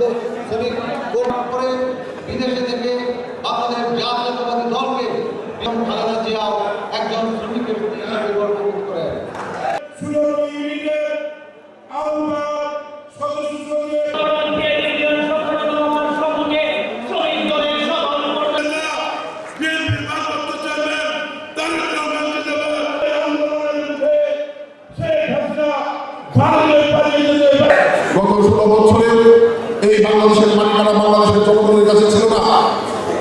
মধ্যে শ্রমিক গোটা করে বিদেশে থেকে আমাদের জাতীয়তাবাদী দলকে খালেদা জিয়াও একজন শ্রমিকের করে। গত ষোলো বছরের বাংলাদেশের মালিকানা বাংলাদেশের জনগণের কাছে ছিল না।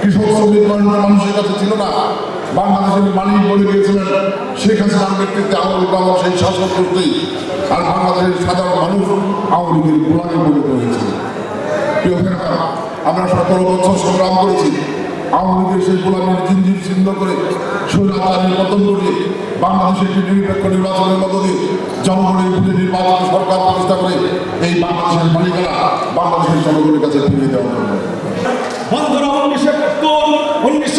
কৃষক শ্রমিক মানুষের কাছে ছিল না। বাংলাদেশের মালিক বলে গিয়েছিলেন শেখ হাসিনার নেতৃত্বে আওয়ামী বাংলা সেই শাসন করতেই আর বাংলাদেশের সাধারণ মানুষ আওয়ামী লীগের গোলামে পরিণত হয়েছিল আমরা সতেরো বছর সংগ্রাম করেছি। আওয়ামী লীগের সেই গোলামের জিনজির ছিন্ন করে সৈরাচারের পতন করে বাংলাদেশে একটি নিরপেক্ষ নির্বাচনের মধ্য দিয়ে জনগণের ভোটে নির্বাচন সরকার প্রতিষ্ঠা করে এই বাংলাদেশের মালিকেরা বাংলাদেশের জনগণের কাছে ফিরিয়ে দেওয়া হবে। বন্ধুরা উনিশশো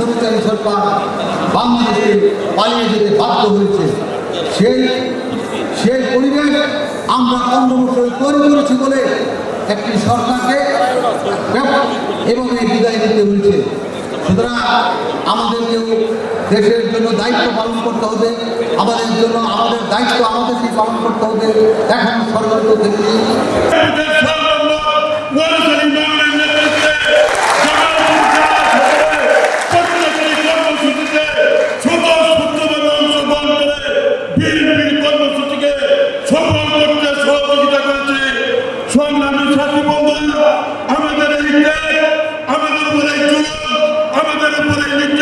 নিকৃষ্ট সরকার বাংলাদেশে পালিয়ে যেতে বাধ্য হয়েছে। সেই সেই পরিবেশ আমরা পনেরো তৈরি করেছি বলে একটি সরকারকে ব্যাপক এভাবে বিদায় দিতে হয়েছে। সুতরাং আমাদেরকেও দেশের জন্য দায়িত্ব পালন করতে হবে। আমাদের জন্য আমাদের দায়িত্ব আমাদেরকেই পালন করতে হবে। এখন সরকার it? উপরে